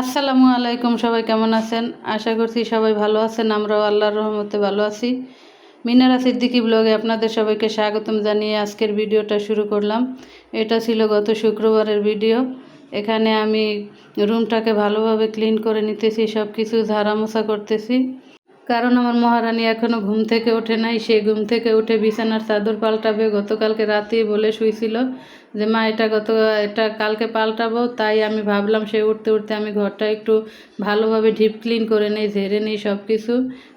আসসালামু আলাইকুম, সবাই কেমন আছেন? আশা করছি সবাই ভালো আছেন, আমরাও আল্লাহর রহমতে ভালো আছি। মিনারা সিদ্দিকি ব্লগে আপনাদের সবাইকে স্বাগতম জানিয়ে আজকের ভিডিওটা শুরু করলাম। এটা ছিল গত শুক্রবারের ভিডিও। এখানে আমি রুমটাকে ভালোভাবে ক্লিন করে নিতেছি সব কিছু ঝাড়া মোছা করতেছি। কারণ আমার মহারানী এখনও ঘুম থেকে ওঠে নাই। সে ঘুম থেকে উঠে বিছানার চাদর পাল্টাবে। গতকালকে রাতেই বলে শুয়েছিল যে, মা, এটা গত, এটা কালকে পাল্টাবো। তাই আমি ভাবলাম সে উঠতে উঠতে আমি ঘরটা একটু ভালোভাবে ডিপ ক্লিন করে নেই, ঝেড়ে নিই সব কিছু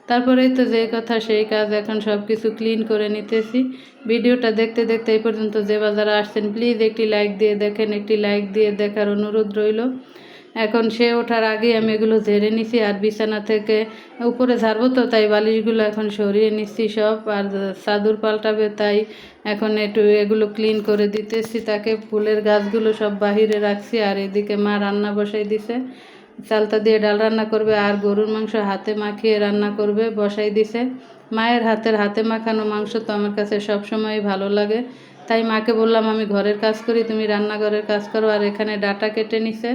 তারপরেই তো যে কথা, সেই কাজ এখন সব কিছু ক্লিন করে নিতেছি। ভিডিওটা দেখতে দেখতে এই পর্যন্ত যে বাজারে আসছেন, প্লিজ একটি লাইক দিয়ে দেখেন। একটি লাইক দিয়ে দেখার অনুরোধ রইল। এখন সে ওঠার আগে আমি এগুলো ঝেড়ে নিছি আর বিছানা থেকে উপরে ঝাড়বো তো, তাই বালিশগুলো এখন সরিয়ে নিচ্ছি সব। আর চাদর পাল্টাবে, তাই এখন একটু এগুলো ক্লিন করে দিতেছি। তাকে ফুলের গাছগুলো সব বাহিরে রাখছি আর এদিকে মা রান্না বসাই দিছে। চালতা দিয়ে ডাল রান্না করবে আর গরুর মাংস হাতে মাখিয়ে রান্না করবে, বসাই দিছে। মায়ের হাতের হাতে মাখানো মাংস তো আমার কাছে সবসময় ভালো লাগে। তাই মাকে বললাম, আমি ঘরের কাজ করি, তুমি রান্নাঘরের কাজ করো। আর এখানে ডাটা কেটে নিছে।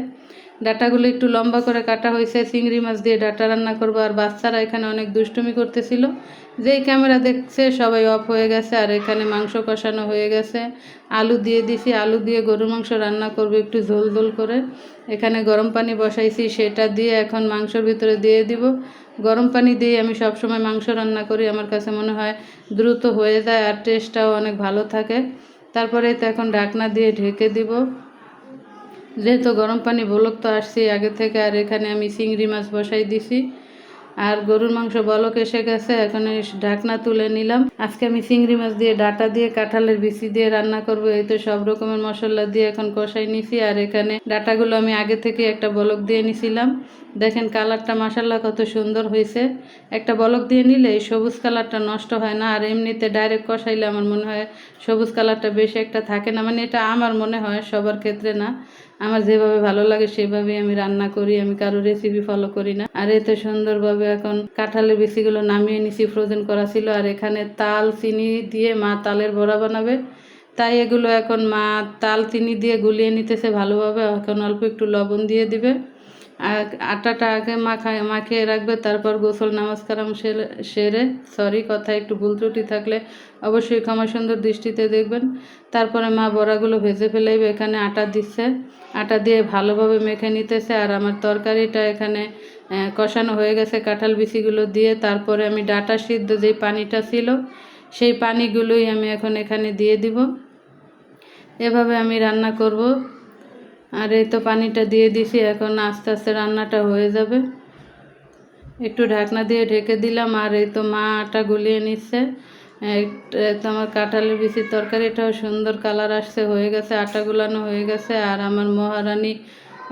ডাটাগুলো একটু লম্বা করে কাটা হয়েছে, চিংড়ি মাছ দিয়ে ডাটা রান্না করব। আর বাচ্চারা এখানে অনেক দুষ্টুমি করতেছিল। যেই ক্যামেরা দেখছে সবাই অফ হয়ে গেছে, আর এখানে মাংস কষানো হয়ে গেছে। আলু দিয়ে দিছি, আলু দিয়ে গরুর মাংস রান্না করব একটু ঝোল ঝোল করে। এখানে গরম পানি বসাইছি, সেটা দিয়ে এখন মাংসর ভিতরে দিয়ে দিব। গরম পানি দিয়ে আমি সবসময় মাংস রান্না করি, আমার কাছে মনে হয় দ্রুত হয়ে যায়, আর টেস্টটাও অনেক ভালো থাকে। তারপরে তো এখন ঢাকনা দিয়ে ঢেকে দিব। যেহেতু গরম পানি বলক তো আসছি, আগে থেকে আর এখানে আমি চিংড়ি মাছ বসাই দিছি। আর গরুর মাংস বলক এসে গেছে, এখন ঢাকনা তুলে নিলাম। আজকে আমি চিংড়ি মাছ দিয়ে ডাটা দিয়ে, কাঁঠালের বিচি দিয়ে রান্না করব, এই তো সব রকমের মশলা দিয়ে এখন কষাই নিছি। আর এখানে ডাটাগুলো আমি আগে থেকে একটা বলক দিয়ে নিছিলাম। দেখেন কালারটা মাসাল্লাহ কত সুন্দর হয়েছে। একটা বলক দিয়ে নিলে এই সবুজ কালারটা নষ্ট হয় না, আর এমনিতে ডাইরেক্ট কষাইলে আমার মনে হয় সবুজ কালারটা বেশি একটা থাকে না। মানে এটা আমার মনে হয় সবার ক্ষেত্রে না। আমার যেভাবে ভালো লাগে সেভাবেই আমি রান্না করি, আমি কারও রেসিপি ফলো করি না। আর এতে সুন্দরভাবে এখন কাঁঠালের বেশিগুলো নামিয়ে নিছি ফ্রোজেন করা ছিল। আর এখানে তাল, চিনি দিয়ে মা তালের বড়া বানাবে। তাই এগুলো এখন মা তাল, চিনি দিয়ে গুলিয়ে নিতেছে ভালোভাবে। এখন অল্প একটু লবণ দিয়ে দিবে। আটাটা আগে মাখায় মাখিয়ে রাখবে, তারপর গোসল, নামাজ কালাম সেরে- সেরে কথা একটু ভুল ত্রুটি থাকলে অবশ্যই ক্ষমা সুন্দর দৃষ্টিতে দেখবেন। তারপরে মা বড়াগুলো ভেজে ফেলেইবে, এখানে আটা দিচ্ছে। আটা দিয়ে ভালোভাবে মেখে নিতেছে, আর আমার তরকারিটা এখানে কষানো হয়ে গেছে কাঁঠাল বিচিগুলো দিয়ে। তারপরে আমি ডাটা সিদ্ধ যেই পানিটা ছিল, সেই পানিগুলোই আমি এখন এখানে দিয়ে দিব। এভাবে আমি রান্না করব। আর এই তো পানিটা দিয়ে দিছি, এখন আস্তে আস্তে রান্নাটা হয়ে যাবে। একটু ঢাকনা দিয়ে ঢেকে দিলাম, আর এই তো মা আটা গুলিয়ে নিচ্ছে। তো আমার কাঁঠালের বিচির তরকারিটাও সুন্দর কালার আসছে, হয়ে গেছে, আটা গুলানো হয়ে গেছে, আর আমার মহারানী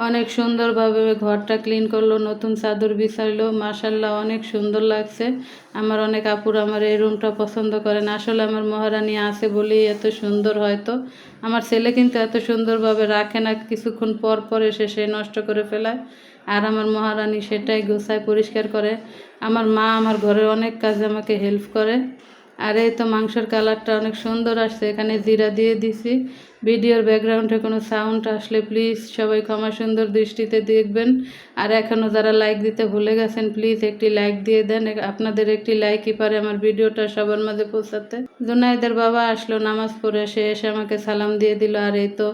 অনেক সুন্দরভাবে ঘরটা ক্লিন করল, নতুন চাদর বিছাইলো মাসাল্লাহ অনেক সুন্দর লাগছে। আমার অনেক আপুর আমার এই রুমটা পছন্দ করেন। আসলে আমার মহারানী আছে বলেই এত সুন্দর হয়তো। আমার ছেলে কিন্তু এত সুন্দরভাবে রাখে না, কিছুক্ষণ পর পর এসে সে নষ্ট করে ফেলায়। আর আমার মহারানী সেটাই গোছায় পরিষ্কার করে। আমার মা আমার ঘরে অনেক কাজে আমাকে হেল্প করে। আর এই তো মাংসের কালারটা অনেক সুন্দর আসছে, এখানে জিরা দিয়ে দিছি। ভিডিওর ব্যাকগ্রাউন্ডে কোনো সাউন্ড আসলে প্লিজ সবাই ক্ষমা সুন্দর দৃষ্টিতে দেখবেন। আর এখনও যারা লাইক দিতে ভুলে গেছেন প্লিজ একটি লাইক দিয়ে দেন। আপনাদের একটি লাইকই পারে আমার ভিডিওটা সবার মাঝে পৌঁছাতে। জুনাইদের বাবা আসলো, নামাজ পড়ে সে এসে আমাকে সালাম দিয়ে দিল, আর এই তো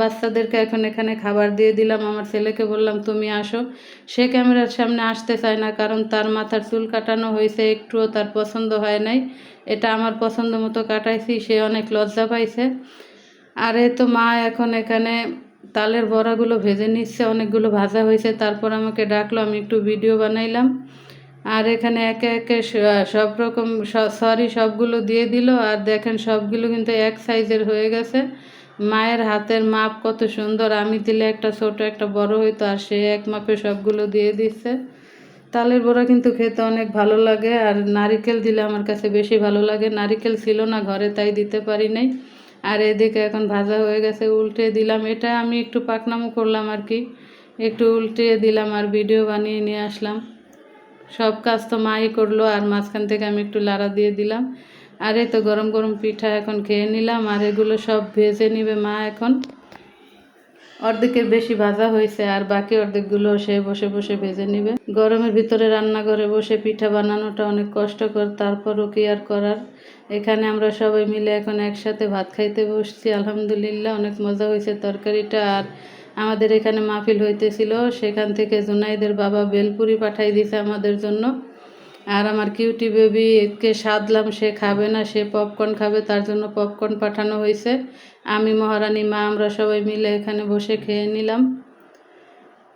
বাচ্চাদেরকে এখন এখানে খাবার দিয়ে দিলাম। আমার ছেলেকে বললাম, তুমি আসো। সে ক্যামেরার সামনে আসতে চায় না, কারণ তার মাথার চুল কাটানো হয়েছে, একটুও তার পছন্দ হয় নাই। এটা আমার পছন্দ মতো কাটাইছি, সে অনেক লজ্জা পাইছে। আর এই তো মা এখন এখানে তালের বড়াগুলো ভেজে নিচ্ছে, অনেকগুলো ভাজা হয়েছে। তারপর আমাকে ডাকলো, আমি একটু ভিডিও বানাইলাম। আর এখানে একে একে সব রকম সরি সবগুলো দিয়ে দিল। আর দেখেন সবগুলো কিন্তু এক সাইজের হয়ে গেছে। মায়ের হাতের মাপ কত সুন্দর। আমি দিলে একটা ছোট, একটা বড় হইতো, আর সে এক মাপে সবগুলো দিয়ে দিচ্ছে। তালের বড়া কিন্তু খেতে অনেক ভালো লাগে, আর নারিকেল দিলে আমার কাছে বেশি ভালো লাগে। নারিকেল ছিল না, ঘরে তাই দিতে পারি নাই। আর এদিকে এখন ভাজা হয়ে গেছে, উল্টে দিলাম। এটা আমি একটু পাকনামো করলাম আর কি। একটু উল্টে দিলাম আর ভিডিও বানিয়ে নিয়ে আসলাম। সব কাজ তো মাই করল আর মাঝখান থেকে আমি একটু লাড়া দিয়ে দিলাম। আর তো গরম গরম পিঠা এখন খেয়ে নিলাম আর এগুলো সব ভেজে নিবে মা এখন। অর্ধেকের বেশি ভাজা হয়েছে আর বাকি অর্ধেকগুলো সে বসে বসে ভেজে নিবে। গরমের ভিতরে রান্নাঘরে বসে পিঠা বানানোটা অনেক কষ্টকর, তারপরও কি আর করার? এখানে আমরা সবাই মিলে এখন একসাথে ভাত খাইতে বসছি। আলহামদুলিল্লাহ, অনেক মজা হয়েছে তরকারিটা। আর আমাদের এখানে মাহফিল হইতেছিল, সেখান থেকে জুনাইদের বাবা বেলপুরি পাঠাই দিয়েছে আমাদের জন্য। আর আমার কিউটি বেবিকে সাধলাম, সে খাবে না, সে পপকর্ন খাবে, তার জন্য পপকর্ন পাঠানো হয়েছে। আমি, মহারানী, মা, আমরা সবাই মিলে এখানে বসে খেয়ে নিলাম।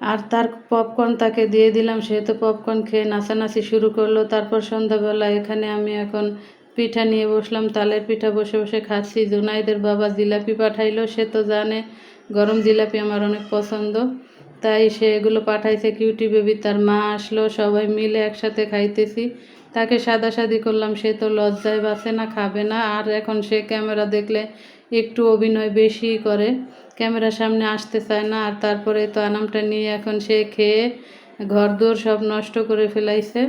আর তার পপকর্ন তাকে দিয়ে দিলাম, সে তো পপকর্ন খেয়ে নাচানাচি শুরু করল। তারপর সন্ধ্যাবেলা এখানে আমি এখন পিঠা নিয়ে বসলাম, তালের পিঠা বসে বসে খাচ্ছি। জুনাইদের বাবা জিলাপি পাঠাইলো, সে তো জানে, গরম জিলাপি আমার অনেক পছন্দ। তাই সে এগুলো পাঠাইছে কিউটি বেবি, তার মা আসলো, সবাই মিলে একসাথে খাইতেছি। তাকে সাদাসাদি করলাম, সে তো লজ্জায় বাসে না, খাবে না। আর এখন সে ক্যামেরা দেখলে একটু অভিনয় বেশি করে। ক্যামেরার সামনে আসতে চায় না, আর তারপরে তো আনামটা নিয়ে এখন সে খেয়ে ঘর দোর সব নষ্ট করে ফেলাইছে।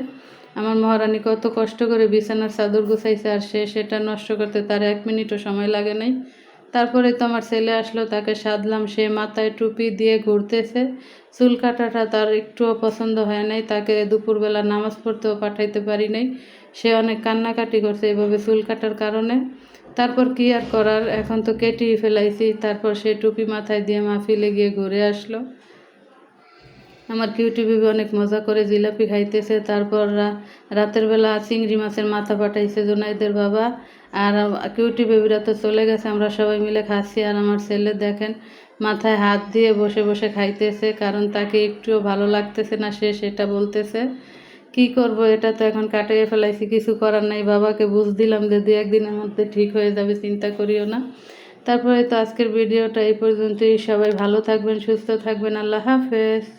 আমার মহারানী কত কষ্ট করে বিছানার চাদর গুছাইছে, আর সে সেটা নষ্ট করতে তার এক মিনিটও সময় লাগে নাই। তারপরে তোমার ছেলে আসলো, তাকে সাধলাম, সে মাথায় টুপি দিয়ে ঘুরতেছে। চুল কাটাটা তার একটুও পছন্দ হয় নাই, তাকে দুপুরবেলা নামাজ পড়তেও পাঠাইতে পারি নাই। সে অনেক কান্নাকাটি করছে এভাবে চুল কাটার কারণে। তারপর কি আর করার, এখন তো কেটেই ফেলাইছি। তারপর সে টুপি মাথায় দিয়ে মাহফিলে গিয়ে ঘুরে আসলো। আমার কিউটি বিবি অনেক মজা করে জিলাপি খাইতেছে। তারপর রাতের বেলা চিংড়ি মাছের মাথা পাঠাইছে জোনাইদের বাবা। আর কিউটি বেবিরা তো চলে গেছে, আমরা সবাই মিলে খাচ্ছি। আর আমার ছেলে দেখেন, মাথায় হাত দিয়ে বসে বসে খাইতেছে, কারণ তাকে একটুও ভালো লাগতেছে না, সে সেটা বলতেছে। কি করব, এটা তো এখন কাটিয়ে ফেলাইছি, কিছু করার নাই। বাবাকে বুঝ দিলাম যে দু একদিনের মধ্যে ঠিক হয়ে যাবে, চিন্তা করিও না। তারপরে তো আজকের ভিডিওটা এই পর্যন্তই। সবাই ভালো থাকবেন, সুস্থ থাকবেন। আল্লাহ হাফেজ।